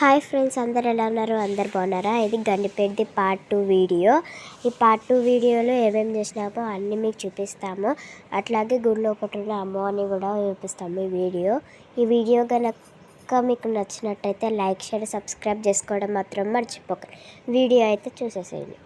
Hi friends అందరు ఎలా ఉన్నారు? అందరు బాగున్నారా? ఇది గండిపేటది పార్ట్ టూ వీడియో. ఈ పార్ట్ టూ వీడియోలో ఏమేమి చేసినామో అన్నీ మీకు చూపిస్తాము. అట్లాగే గుడిలో ఒకటి ఉన్న అమ్మవారిని కూడా చూపిస్తాము ఈ వీడియో. ఈ వీడియో కనుక మీకు నచ్చినట్టయితే లైక్ షేర్ సబ్స్క్రైబ్ చేసుకోవడం మాత్రం మర్చిపోకండి. వీడియో అయితే చూసేసేయండి.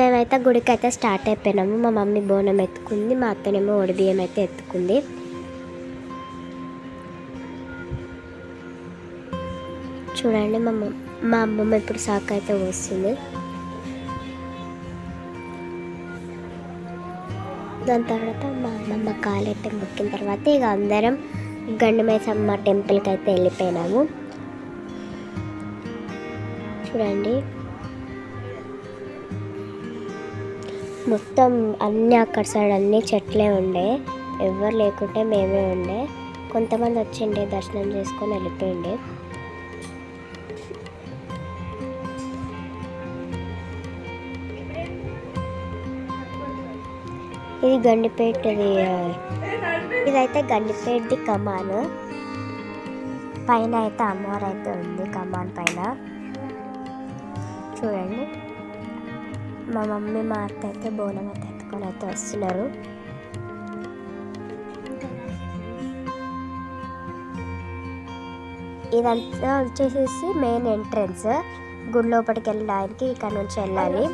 మేమైతే గుడికి అయితే స్టార్ట్ అయిపోయినాము. మా మమ్మీ బోనం ఎత్తుకుంది మా అత్తనేమో బియ్యం అయితే ఎత్తుకుంది. చూడండి మా మా అమ్మమ్మ ఇప్పుడు సాకు అయితే వస్తుంది దాని తర్వాత మా అమ్మమ్మ కాలెట్టి మొక్కిన తర్వాత ఇక అందరం గండమేసమ్మ టెంపుల్కి అయితే వెళ్ళిపోయినాము. చూడండి. మొత్తం అన్ని అక్కడ సైడ్ అన్ని చెట్లే ఉండే. ఎవరు లేకుంటే మేమే ఉండే. కొంతమంది వచ్చిండే దర్శనం చేసుకొని వెళ్ళిపోయిండే. ఇది గండిపేటది ఇదైతే గండిపేటది కమాన్. పైన అయితే అమ్మవారు అయితే ఉంది కమాన్ మా మమ్మీ మా అత్త అయితే బోనం అయితే ఎత్తుకొని అయితే వస్తున్నారు. ఇదంతా వచ్చేసేసి మెయిన్ ఎంట్రన్స్. గుడి లోపలికి వెళ్ళడానికి ఇక్కడ నుంచి వెళ్ళాలి.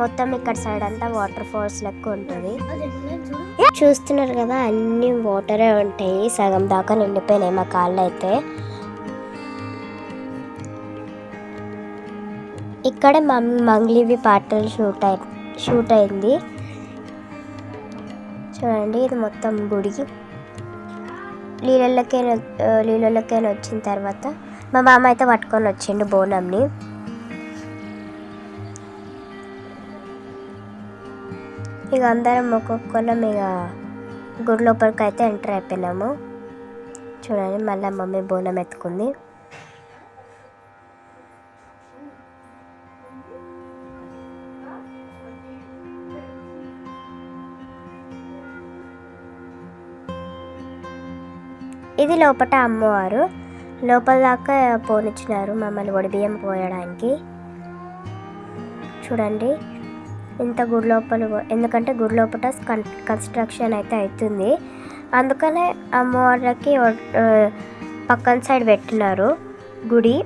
మొత్తం ఇక్కడ సైడ్ అంతా వాటర్ ఫాల్స్ లెక్క ఉంటుంది. చూస్తున్నారు కదా అన్ని వాటరే ఉంటాయి. సగం దాకా నిండిపోయినాయి మా కాళ్ళు అయితే. ఇక్కడ మంగ్లీవి పాటలు షూట్ అయి షూట్ అయింది. చూడండి ఇది మొత్తం గుడికి నీళ్ళకే నీళ్ళకే వచ్చిన తర్వాత మా మామ అయితే పట్టుకొని వచ్చిండు బోనంని. ఇక అందరం ఒక్కొక్కరం ఇక గుడి లోపలికి అయితే ఎంటర్ అయిపోయినాము. చూడండి మళ్ళీ మమ్మీ బోనం ఎత్తుకుంది. ఇది లోపల అమ్మవారు. లోపల దాకా పోనిచ్చినారు మమ్మల్ని ఒడిబియ్యం పోయడానికి. చూడండి ఇంత గుడి లోపల ఎందుకంటే గుడి లోపల కన్స్ట్రక్షన్ అయితే అవుతుంది అందుకనే అమ్మవారికి పక్కన సైడ్ పెట్టినారు గుడి.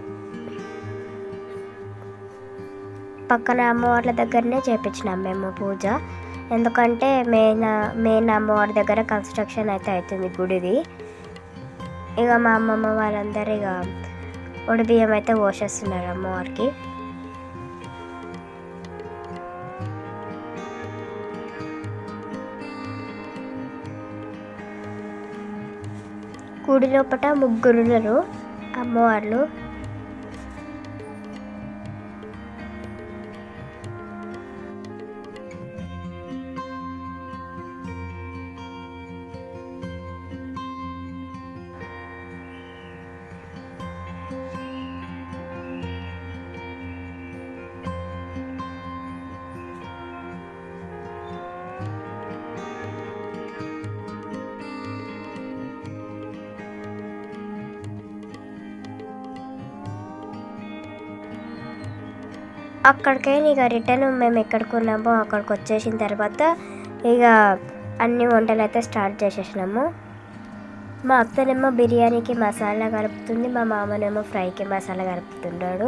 పక్కన అమ్మవార్ల దగ్గరనే చేపించినాం మేము పూజ. ఎందుకంటే మెయిన్ మెయిన్ అమ్మవారి దగ్గర కన్స్ట్రక్షన్ అయితే అవుతుంది గుడిది. ఇక మా అమ్మమ్మ వాళ్ళందరూ ఇక ఒడి బియ్యం అయితే పోసేస్తున్నారు అమ్మవారికి గుడి లోపల ముగ్గురు ఉన్నారు అమ్మవార్లు. అక్కడికైనా ఇక రిటర్న్ మేము ఎక్కడికి ఉన్నామో అక్కడికి వచ్చేసిన తర్వాత ఇక అన్ని వంటలు అయితే స్టార్ట్ చేసేసినాము. మా అత్తనేమో బిర్యానీకి మసాలా కలుపుతుంది మా మామనేమో ఫ్రైకి మసాలా కలుపుతున్నాడు.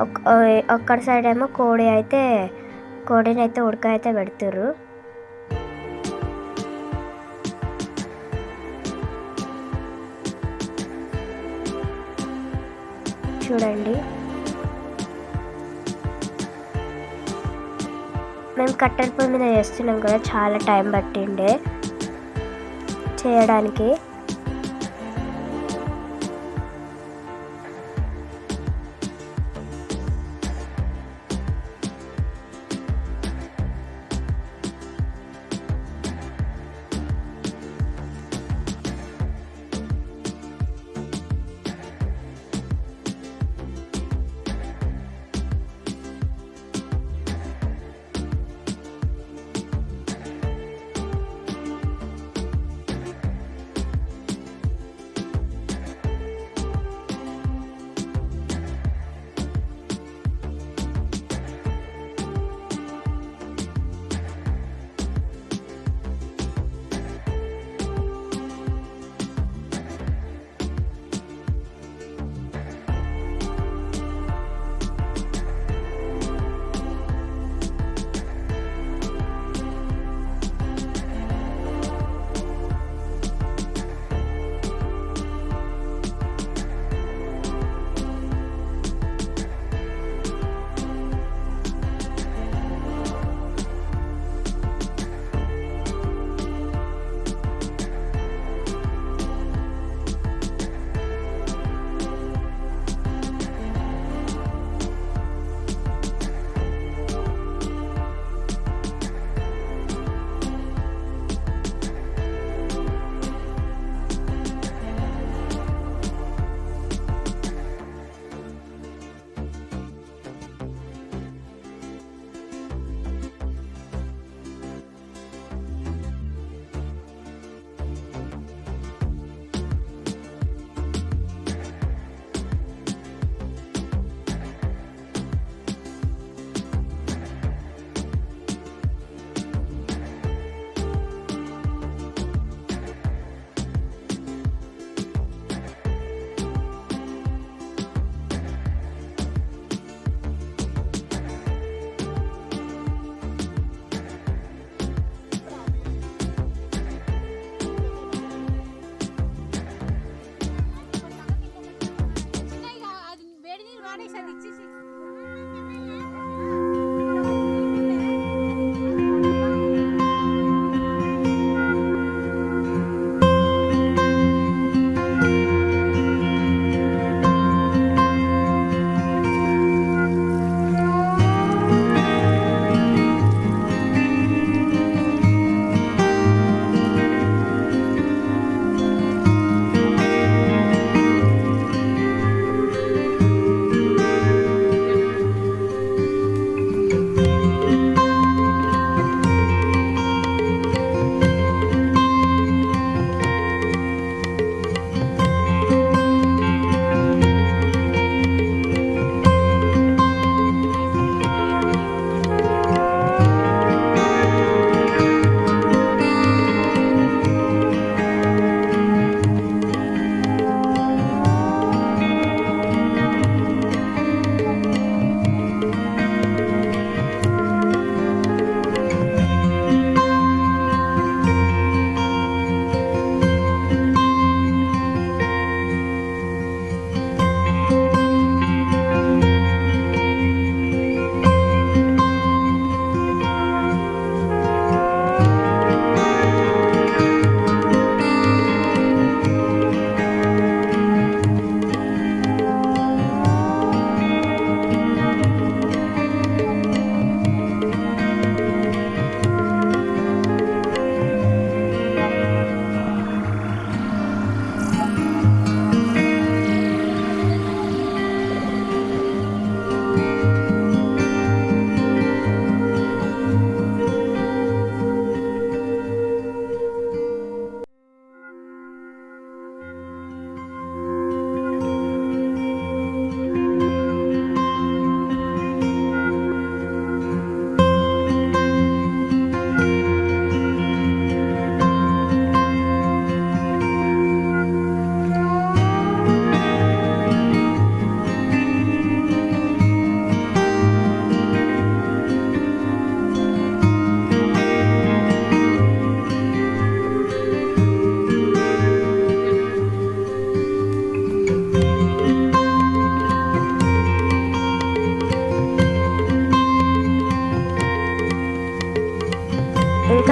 ఒక్- ఒక్కడ సైడ్ ఏమో కోడి అయితే కోడిని అయితే ఉడక అయితే పెడుతుర్రు. చూడండి. మేము కట్టెల పొయ్యి మీద చేస్తున్నాం కదా చాలా టైం పట్టిండే చేయడానికి.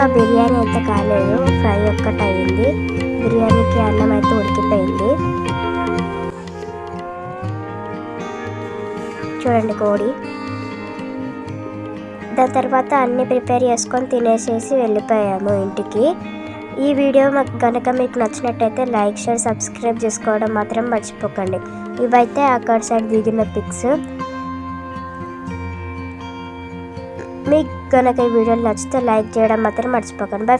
ఇంకా బిర్యానీ అయితే కాలేదు. ఫ్రై ఒక్కటి అయింది బిర్యానీకి అన్నం అయితే ఉడికిపోయింది. చూడండి కోడి. దాని తర్వాత అన్నీ ప్రిపేర్ చేసుకొని తినేసేసి వెళ్ళిపోయాము ఇంటికి. ఈ వీడియో మాకు కనుక మీకు నచ్చినట్టయితే లైక్ షేర్ సబ్స్క్రైబ్ చేసుకోవడం మాత్రం మర్చిపోకండి. ఇవైతే అక్కడ సైడ్ దిగిన పిక్స్. కనుక ఈ వీడియోలు నచ్చితే లైక్ చేయడం మాత్రం మర్చిపోకండి. బై